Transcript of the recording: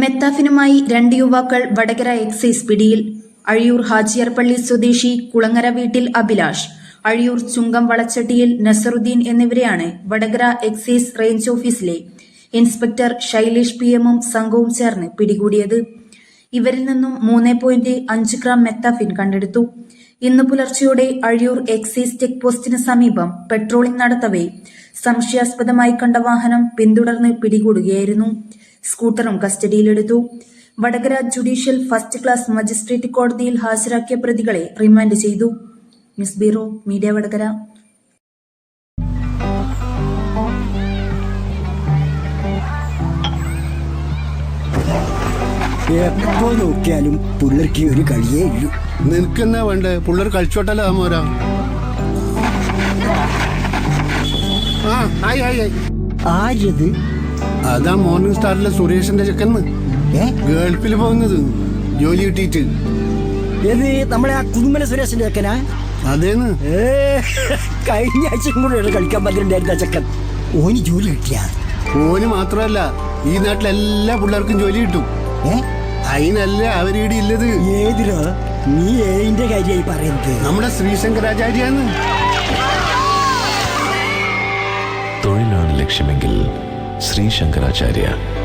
മെത്താഫിനുമായി രണ്ട് യുവാക്കൾ വടകര എക്സൈസ് പിടിയിൽ. അഴിയൂർ ഹാജിയർപള്ളി സ്വദേശി കുളങ്ങര വീട്ടിൽ അഭിലാഷ്. അഴിയൂർ ചുങ്കം വളച്ചട്ടിയിൽ നസറുദ്ദീൻ എന്നിവരെയാണ് വടകര എക്സൈസ് റേഞ്ച് ഓഫീസിലെ ഇൻസ്പെക്ടർ ശൈലേഷ് പി എമ്മും സംഘവും ചേർന്ന് പിടികൂടിയത്. ഇവരിൽ നിന്നും മൂന്ന് പോയിന്റ് അഞ്ച് ഗ്രാം മെത്താഫിൻ കണ്ടെടുത്തു. ഇന്ന് പുലർച്ചെയോടെ അഴിയൂർ എക്സൈസ് ചെക്ക് പോസ്റ്റിന് സമീപം പെട്രോളിംഗ് നടത്തവേ സംശയാസ്പദമായി കണ്ട വാഹനം പിന്തുടർന്ന് പിടികൂടുകയായിരുന്നു. സ്കൂട്ടറും കസ്റ്റഡിയിലെടുത്തു. Vadakara judicial first class magistrate കോടതിയിൽ ഹാജരാക്കിയ പ്രതികളെ റിമാൻഡ് ചെയ്തു. മിസ് ബീറോ മീഡിയ വടകര. എപ്പോ നോക്കിയാലും പിള്ളേർക്ക് ഒരു കളിയേ ഉള്ളൂ നിനക്കെന്നാ വേണ്ടേ? പിള്ളേർ കളിച്ചോട്ടല്ലോ മോരാ? ആ അതാ മോർണിംഗ് സ്റ്റാറിലെ സുരേഷിന്റെ ചെക്കന്ന് ഗൾഫിൽ പോകുന്നത്. ജോലി കിട്ടിയിട്ട്. ഏത് നമ്മളെ ആ കുന്നുമല സുരേഷിന്റെ ചെക്കനാ? അതേന്ന്. കഴിഞ്ഞ ആഴ്ചയും കൂടെ കളിക്കാൻ പറ്റുന്നുണ്ടായിരുന്ന ചെക്കൻ. ഓന് ജോലി കിട്ടിയ? ഓന് മാത്രമല്ല ഈ നാട്ടിലെ എല്ലാ പിള്ളേർക്കും ജോലി കിട്ടും. അതിനല്ല അതിനല്ലേ അവരീടെ ഇല്ലത്. ഏതിനോ? നീ ഏതിന്റെ കാര്യമായി പറയുന്നത്. നമ്മുടെ ശ്രീശങ്കരാചാര്യാണ്. തൊഴിലാണ് ലക്ഷ്യമെങ്കിൽ श्री शंकराचार्य